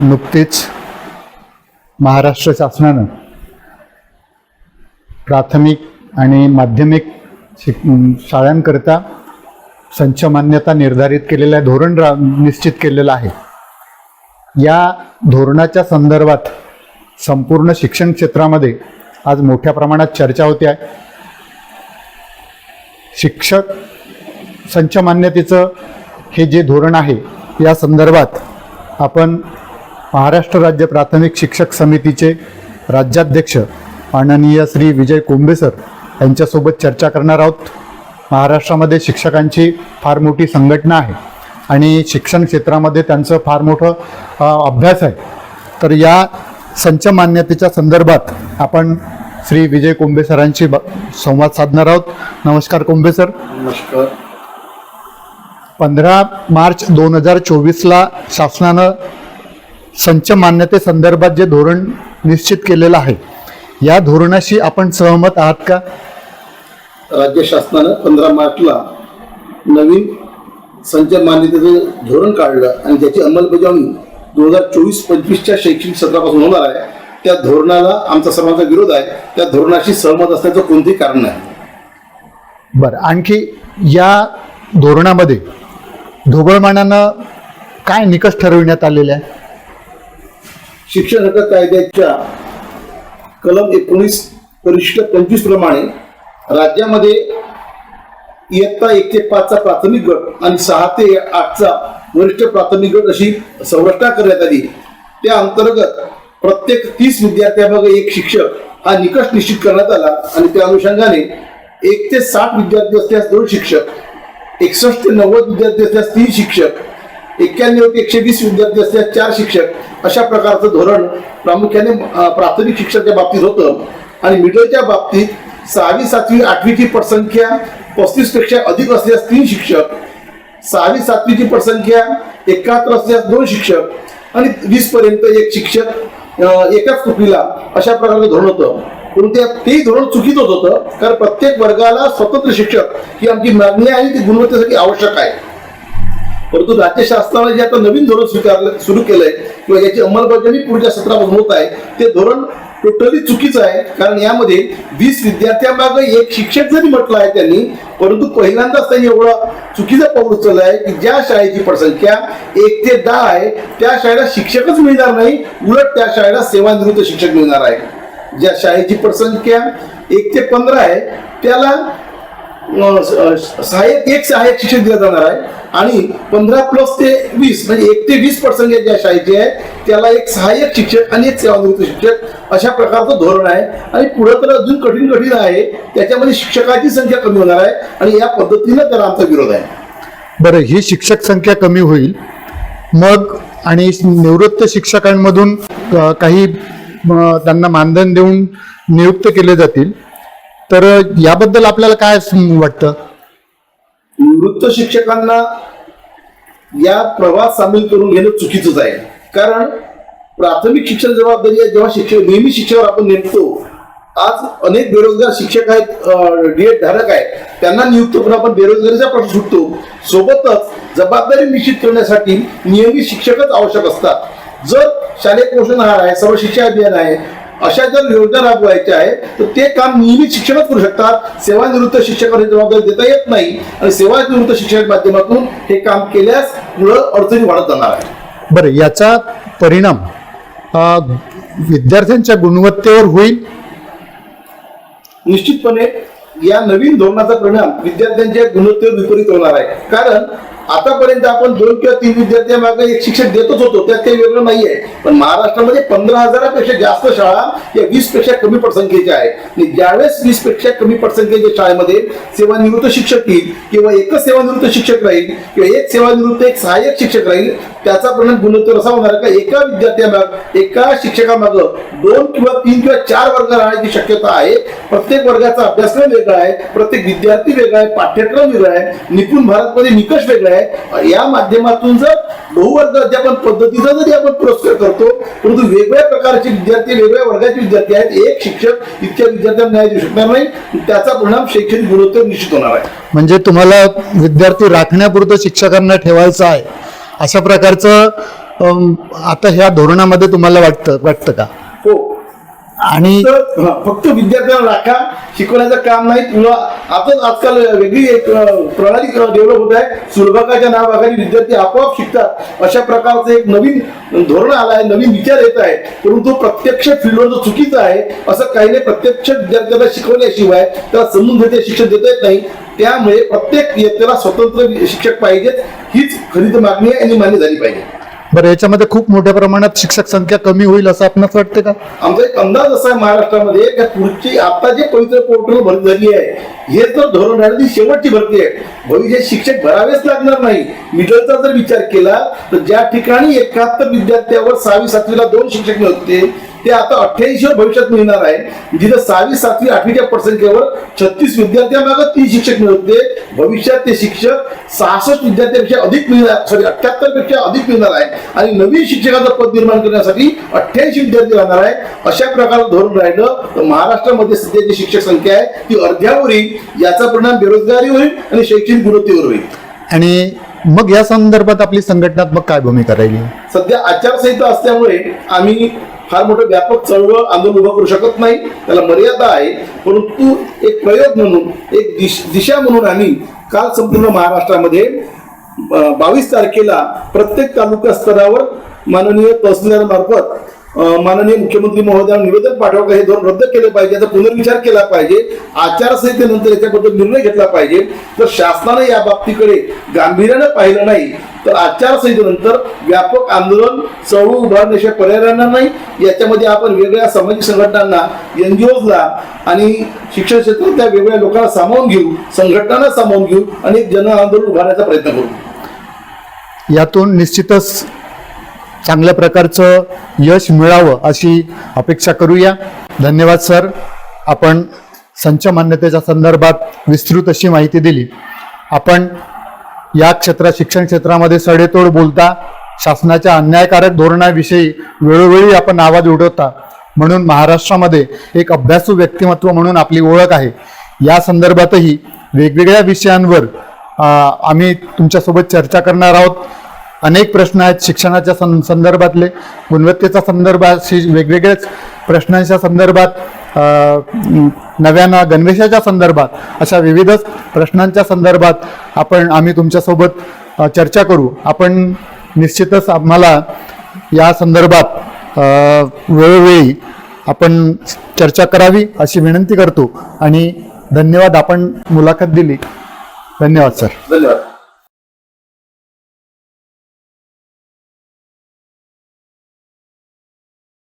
नुकतेच महाराष्ट्र शासनानं प्राथमिक आणि माध्यमिक शिक शाळांकरिता संच मान्यता निर्धारित केलेल्या धोरण रा निश्चित केलेलं आहे. या धोरणाच्या संदर्भात संपूर्ण शिक्षण क्षेत्रामध्ये आज मोठ्या प्रमाणात चर्चा होते आहे. शिक्षक संच मान्यतेचं हे जे धोरण आहे या संदर्भात आपण महाराष्ट्र राज्य प्राथमिक शिक्षक समितीचे राज्याध्यक्ष माननीय श्री विजय कोंबे सर यांच्यासोबत चर्चा करणार आहोत. महाराष्ट्रामध्ये शिक्षकांची फार मोठी संघटना आहे आणि शिक्षण क्षेत्रामध्ये त्यांचं फार मोठं अभ्यास आहे. तर या संच मान्यतेच्या संदर्भात आपण श्री विजय कोंबे सरांशी संवाद साधणार आहोत. नमस्कार कोंबे सर. नमस्कार. पंधरा मार्च दोन हजार चोवीसला शासनानं संच मान्यतेसंदर्भात जे धोरण निश्चित केलेलं आहे या धोरणाशी आपण सहमत आहात का? राज्य शासनानं पंधरा मार्चला नवीन संच मान्यतेचं धोरण काढलं आणि त्याची अंमलबजावणी दोन हजार चोवीस पंचवीसच्या शैक्षणिक सत्रापासून होणार आहे त्या धोरणाला आमचा सर्वांचा विरोध आहे त्या धोरणाशी सहमत असण्याचं कोणतेही कारण नाही. बरं आणखी या धोरणामध्ये ढोबळमानानं काय निकष ठरविण्यात आलेले आहे शिक्षण हक्क कायद्याच्या कलम एकोणीस परिशिष्ट पंचवीस प्रमाणे राज्यामध्ये इयत्ता एक ते पाचचा प्राथमिक गट आणि सहा ते आठचा वरिष्ठ प्राथमिक गट अशी संरचना करण्यात आली. त्या अंतर्गत प्रत्येक तीस विद्यार्थ्यामागे एक शिक्षक हा निकष निश्चित करण्यात आला आणि त्या अनुषंगाने एक ते साठ विद्यार्थी असल्यास दोन शिक्षक एकसष्ट ते नव्वद विद्यार्थी असल्यास तीन शिक्षक एक्क्याण्णव ते एकशे वीस विद्यार्थी असल्यास चार शिक्षक अशा प्रकारचं धोरण प्रामुख्याने प्राथमिक शिक्षणाच्या बाबतीत होतं. आणि मिडलच्या बाबतीत सहावी सातवी आठवीची पटसंख्या पस्तीसपेक्षा अधिक असल्यास तीन शिक्षक सहावी सातवीची पटसंख्या एकाहत्तर असल्यास दोन शिक्षक आणि वीस पर्यंत एक शिक्षक एकाच तुकडीला अशा प्रकारचं धोरण होतं. परंतु तेही धोरण चुकीचंच होतं कारण प्रत्येक वर्गाला स्वतंत्र शिक्षक ही आमची मागणी आहे ती गुणवत्तेसाठी आवश्यक आहे. परंतु राज्य शासनाने जे आता नवीन धोरण स्वीकारलं सुरू केलंय किंवा याची अंमलबजावणी पुढच्या सत्रापासून होत आहे ते धोरण टोटली चुकीचं आहे. कारण यामध्ये वीस विद्यार्थ्यांमाग एक शिक्षक जरी म्हटलं आहे त्यांनी परंतु पहिल्यांदाच त्यांनी एवढं चुकीचं पाऊल उचललं आहे की ज्या शाळेची पटसंख्या एक ते दहा आहे त्या शाळेला शिक्षकच मिळणार नाही उलट त्या शाळेला सेवानिवृत्त शिक्षक मिळणार आहे. ज्या शाळेची पटसंख्या एक ते पंधरा आहे त्याला सहाय्यक एक सहाय्यक शिक्षक दिला जाणार आहे. आणि पंधरा प्लस ते वीस म्हणजे एक ते वीस पर्सेंट ज्या शाळेचे आहे त्याला एक सहाय्यक शिक्षक आणि एक सेवानिवृत्त शिक्षक अशा प्रकारचं धोरण आहे. आणि पुढं तर अजून कठीण कठीण आहे. त्याच्यामध्ये शिक्षकाची संख्या कमी होणार आहे आणि या पद्धतीनं त्याला आमचा विरोध आहे. बरं ही शिक्षक संख्या कमी होईल. मग आणि निवृत्त शिक्षकांमधून काही त्यांना मानधन देऊन नियुक्त केले जातील. तर याबद्दल आपल्याला काय वाटतं? निवृत्त शिक्षकांना या प्रवाहात सामील करून घेणं चुकीचंच आहे. कारण प्राथमिक शिक्षण जबाबदारी आहे जेव्हा शिक्षक नेहमी शिक्षकावर आपण नेमतो आज अनेक बेरोजगार शिक्षक आहेत डीएड धारक आहेत त्यांना नियुक्त करून आपण बेरोजगारीचा प्रश्न सुटतो. सोबतच जबाबदारी निश्चित करण्यासाठी नियमित शिक्षकच आवश्यक असतात. जर शालेय पोषण आहार आहे सर्व शिक्षा अभियान आहे अशा जर योजना राबवायच्या आहे तर ते काम नियमित शिक्षकच करू शकतात. सेवानिवृत्त शिक्षकांना जबाबदारी देता येत नाही. आणि सेवानिवृत्त शिक्षणाच्या माध्यमातून हे काम केल्यास पुढं अडचणी वाढत जाणार आहे बरं याचा परिणाम विद्यार्थ्यांच्या गुणवत्तेवर होईल? निश्चितपणे या नवीन धोरणाचा परिणाम विद्यार्थ्यांच्या गुणवत्तेवर विपरीत होणार आहे. कारण आतापर्यंत आपण दोन किंवा तीन विद्यार्थ्यांमागे एक शिक्षक देतच होतो. त्यात काही वेगळं नाहीये. पण महाराष्ट्रामध्ये पंधरा हजारापेक्षा जास्त शाळा या वीसपेक्षा कमी पटसंख्येच्या आहेत. आणि ज्यावेळेस वीसपेक्षा कमी पटसंख्येच्या शाळेमध्ये सेवानिवृत्त शिक्षक येईल किंवा एकच सेवानिवृत्त शिक्षक राहील किंवा एक सेवानिवृत्त एक सहाय्यक शिक्षक राहील त्याचा परिणाम गुणोत्तर असा होणार का? एका विद्यार्थ्यामाग एका शिक्षकामागं दोन किंवा तीन किंवा चार वर्ग राहण्याची शक्यता आहे. प्रत्येक वर्गाचा अभ्यासक्रम वेगळा आहे. प्रत्येक विद्यार्थी वेगळा आहे. पाठ्यक्रम वेगळा आहे. निपुण भारतमध्ये निकष वेगळा आहे या माध्यमातून जर बहुवर्ग अध्यापन पद्धतीचा जरी आपण पुरस्कार करतो परंतु वेगवेगळ्या प्रकारचे विद्यार्थी वेगवेगळ्या वर्गाचे विद्यार्थी आहेत एक शिक्षक इतक्या विद्यार्थ्यांना न्याय देऊ शकणार नाही. त्याचा परिणाम शैक्षणिक गुणवत्तेवर निश्चित होणार आहे. म्हणजे तुम्हाला विद्यार्थी राखण्यापुरतं शिक्षकांना ठेवायचं आहे. अशा प्रकारचं आता ह्या धोरणामध्ये तुम्हाला वाटतं वाटतं का? हो. आणि फक्त विद्यार्थ्यांना राखा. शिकवण्याचं काम नाही तुला आपण आजकाल वेगळी एक प्रणाली डेव्हलप होत आहे. सुलभकाच्या नावाखाली विद्यार्थी आपोआप शिकतात. अशा प्रकारचं एक नवीन धोरण आलं आहे नवीन विचार येत आहे. परंतु प्रत्यक्ष फील्डवर जो चुकीचा आहे असं काही नाही. प्रत्यक्ष विद्यार्थ्याला शिकवल्याशिवाय त्याला समजून घेते शिक्षण देता येत नाही. त्यामुळे प्रत्येक इयत्तेला स्वतंत्र शिक्षक पाहिजेत. हीच खरी मागणी आहे आणि मान्य झाली पाहिजे. बरं याच्यामध्ये खूप मोठ्या प्रमाणात शिक्षक संख्या कमी होईल असं आपणास वाटतं का? आमचा एक अंदाज असा आहे महाराष्ट्रामध्ये की पुढची आता जे पवित्र पोर्टल भरती झाली आहे हे तर धोरण राहिलं ती शेवटची भरती आहे. भविष्यात शिक्षक भरावेच लागणार नाही. मिडलचा जर विचार केला तर ज्या ठिकाणी एकाहत्तर विद्यार्थ्यावर सहावी सातवीला दोन शिक्षक मिळते ते आता अठ्ठ्याऐंशी भविष्यात मिळणार आहे. जिथं सहावी सातवी आठवीच्या पर्सेंटवर छत्तीस विद्यार्थ्यामागे तीन शिक्षक मिळवते भविष्यात ते शिक्षक सहासष्ट विद्यार्थ्यांपेक्षा अधिक मिळणार सॉरी अठ्याहत्तरपेक्षा अधिक मिळणार आहे. आणि नवीन शिक्षकाचं पद निर्माण करण्यासाठी अठ्ठ्याऐंशी विद्यार्थी राहणार आहे. अशा प्रकारचं धोरण राहिलं तर महाराष्ट्रामध्ये सध्याची शिक्षक संख्या आहे ती अर्ध्यावर येईल. याचा परिणाम बेरोजगारी होईल आणि शैक्षणिक गुणवत्तेवर होईल. आणि मग या संदर्भात आपली संघटनात्मक काय भूमिका राहिली? सध्या आचारसंहिता असल्यामुळे आम्ही फार मोठं व्यापक चळवळ आंदोलन उभं करू शकत नाही. त्याला मर्यादा आहे. परंतु एक प्रयोग म्हणून एक दिश दिशा म्हणून आम्ही काल संपूर्ण महाराष्ट्रामध्ये बावीस तारखेला प्रत्येक तालुका स्तरावर माननीय तहसीलदारामार्फत माननीय मुख्यमंत्री महोदयांना निवेदन पाठवा हे धोरण रद्द केलं पाहिजे याचा पुनर्विचार केला पाहिजे आचारसंहितेनंतर याच्याबद्दल निर्णय घेतला पाहिजे. तर शासनाने या बाबतीकडे गांभीर्यानं पाहिलं नाही तर आचारसंहितेनंतर व्यापक आंदोलन चळवळ उभारण्याशिवाय पर्याय राहणार नाही. याच्यामध्ये आपण वेगळ्या सामाजिक संघटनांना एन जी ओजला आणि शिक्षण क्षेत्रात त्या वेगवेगळ्या लोकांना सामावून घेऊ संघटनांना सामावून घेऊ आणि एक जन आंदोलन उभारण्याचा प्रयत्न करू. यातून निश्चितच चांगल्या प्रकारचं यश मिळावं अशी अपेक्षा करूया. धन्यवाद सर. आपण संच मान्यतेच्या संदर्भात विस्तृत अशी माहिती दिली. आपण या क्षेत्रात शिक्षण क्षेत्रामध्ये सडेतोड बोलता शासनाच्या अन्यायकारक धोरणाविषयी वेळोवेळी आपण आवाज उठवता. म्हणून महाराष्ट्रामध्ये एक अभ्यासू व्यक्तिमत्व म्हणून आपली ओळख आहे. या संदर्भातही वेगवेगळ्या विषयांवर आम्ही तुमच्यासोबत चर्चा करणार आहोत. अनेक प्रश्न आहेत शिक्षणाच्या सं संदर्भातले गुणवत्तेच्या संदर्भात शि- वेगवेगळ्याच प्रश्नांच्या संदर्भात नव्यानं गणवेशाच्या संदर्भात अशा विविध प्रश्नांच्या संदर्भात आपण आम्ही तुमच्यासोबत चर्चा करू. आपण निश्चितच आम्हाला या संदर्भात वेळोवेळी आपण चर्चा करावी अशी विनंती करतो. आणि धन्यवाद आपण मुलाखत दिली. धन्यवाद सर. धन्यवाद.